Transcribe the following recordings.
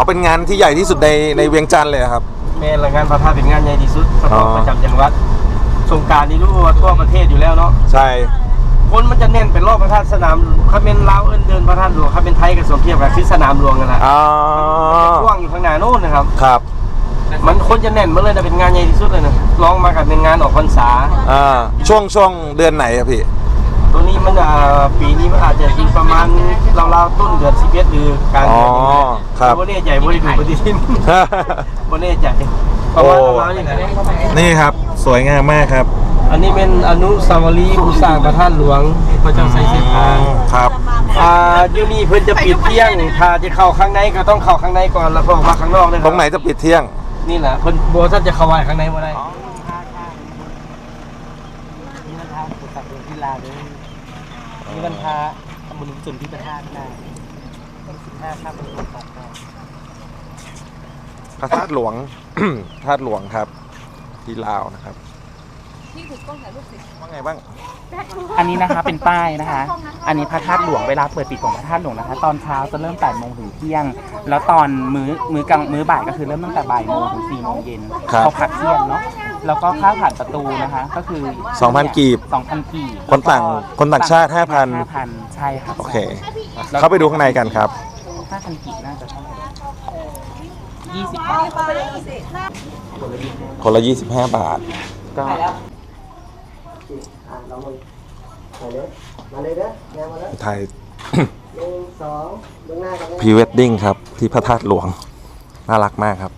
เอาเป็นงานที่ใหญ่ที่สุดในในเวียงจันทร์เลยอะครับ แม่นละงานพระธาตุเป็นงานใหญ่ที่สุดสำหรับอ๋อประจำจังหวัดสงกรารนี่รู้ว่าทั่วประเทศอยู่แล้วเนาะใช่ คนมันจะแน่นเป็นรอบพระธาตุสนามเขาเป็นลาวเอิ้นเดินพระธาตุหลวงเขาเป็นไทยกับสมเทียบกับคือสนามหลวงนั่นแหละอ๋อ กว้างอยู่ข้างหน้าโน้นนะครับ ครับ มันคนจะแน่นมาเลยนะเป็นงานใหญ่ที่สุดเลยนะลองมากับเป็นงานออกพรรษา อ่า ช่วงช่วงเดือนไหนครับพี่ ตัวนี้มันอ่าปีนี้มันอาจจะจริงประมาณราวๆต้นเดือน11หรือกลางอ๋อเดือนนี้แหละครับบ่แน่ใจบ่ได้ดูปฏิทินบ่แน่ใจประมาณประมาณนี้นะนี่ครับสวยงามมากครับอันนี้เป็นอนุสาวรีย์ผู้สร้างพระธาตุหลวงพระเจ้าไซเสพา ครับ อ่าเดี๋ยวนี้เพิ่นจะปิดเที่ยง ถ้าจะเข้าข้างในก็ต้องเข้าข้างในก่อนแล้วก็ออกมาข้างนอกเลยคตบรงไหนจะปิดเที่ยง นี่แหละเพิ่นบ่ท่านจะเข้าไปข้างในบ่ได้นี่มันทางสุสักเดือนที่ลาเลย นี่มันพาทำบุญสุนที่ประธานได้ต้อง15ครับเป็นคนตัดได้พระธาตุหลวง ธาตุหลวงครับ ที่ลาวนะครับนี่ถือกล้องถ่ายรูปสิว่าไงบ้าง อันนี้นะคะเป็นป้ายนะคะ อันนี้พระธาตุหลวงเวลาเปิดปิดของพระธาตุหลวงนะคะ ตอนเช้าจะเริ่ม8โมงถึงเที่ยง แล้วตอนมื้อมื้อกลางมื้อบ่ายก็คือเริ่มตั้งแต่บ่ายโมงถึง4โมงเย็นครับ เขาพักเที่ยงเนาะ แล้วก็ค่าผ่านประตูนะคะ ก็คือ2,000กีบ2,000กีบคนต่างคนต่างชาติ5,000 5,000 ใช่ครับโอเค เข้าไปดูข้างในกันครับ 5,000กีบน่าจะเท่าไหร่20บาทคนละ 25 บาท ก็มาเลยเด้อแนวมาแล้วถ่าย หนึ่งสองเบื้องหน้ากันเลยพรีเวดดิ้งครับ ที่พระธาตุหลวง น่ารักมากครับ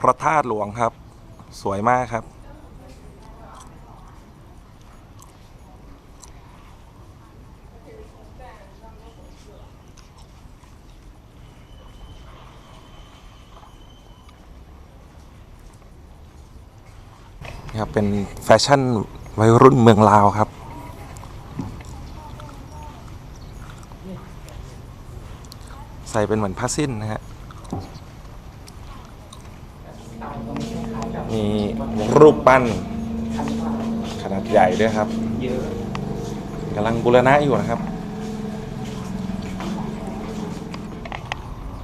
พระธาตุหลวงครับ สวยมากครับนะครับ เป็นแฟชั่นวัยรุ่นเมืองลาวครับใส่เป็นเหมือนผ้าสิ้นนะฮะ มีรูปปั้นขนาดใหญ่ด้วยครับกำลังบูรณะอยู่นะครับ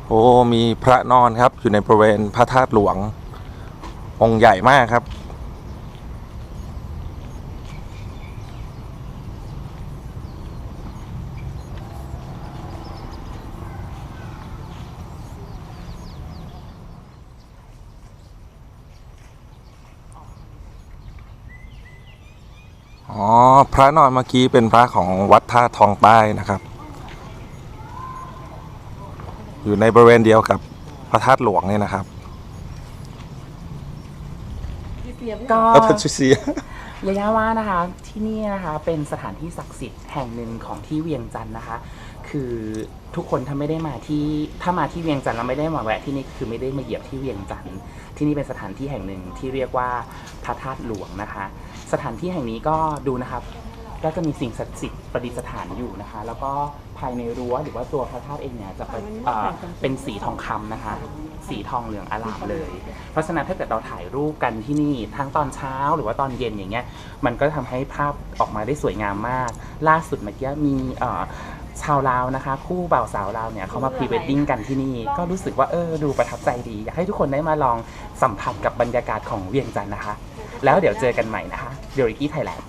โอ้มีพระนอนครับอยู่ในบริเวณพระธาตุหลวง องค์ใหญ่มากครับ อ๋อ พระนอนเมื่อกี้เป็นพระของวัดท่าทองใต้นะครับ อยู่ในบริเวณเดียวกับพระธาตุหลวงเนี่ยนะครับก็พระพัชเซียยายาว่านะคะที่นี่นะคะเป็นสถานที่ศักดิ์สิทธิ์แห่งหนึ่งของที่เวียงจันทร์นะคะ คือทุกคนถ้าไม่ได้มาที่ถ้ามาที่เวียงจันทร์แล้วไม่ได้มาแวะที่นี่คือไม่ได้มาเหยียบที่เวียงจันทร์ที่นี่เป็นสถานที่แห่งหนึ่งที่เรียกว่าพระธาตุหลวงนะคะ สถานที่แห่งนี้ก็ดูนะครับ ก็จะมีสิ่งศักดิ์สิทธิ์ประดิษฐานอยู่นะคะ แล้วก็ภายในรั้วหรือว่าตัวพระธาตุเองเนี่ยจะเป็นเอ่อเป็นสีทองคำนะคะ สีทองเหลืองอลามเลย เพราะฉะนั้นถ้าเกิดเราถ่ายรูปกันที่นี่ทั้งตอนเช้าหรือว่าตอนเย็นอย่างเงี้ยมันก็ทำให้ภาพออกมาได้สวยงามมาก ล่าสุดเมื่อกี้มีเอ่อ ชาวลาวนะคะ คู่บ่าวสาวลาวเนี่ยเขามาพรีเวดดิ้งกันที่นี่ ก็รู้สึกว่าเออดูประทับใจดี อยากให้ทุกคนได้มาลองสัมผัสกับบรรยากาศของเวียงจันทร์นะคะ แล้วเดี๋ยวเจอกันใหม่นะคะเดริกี้ไทยแลนด์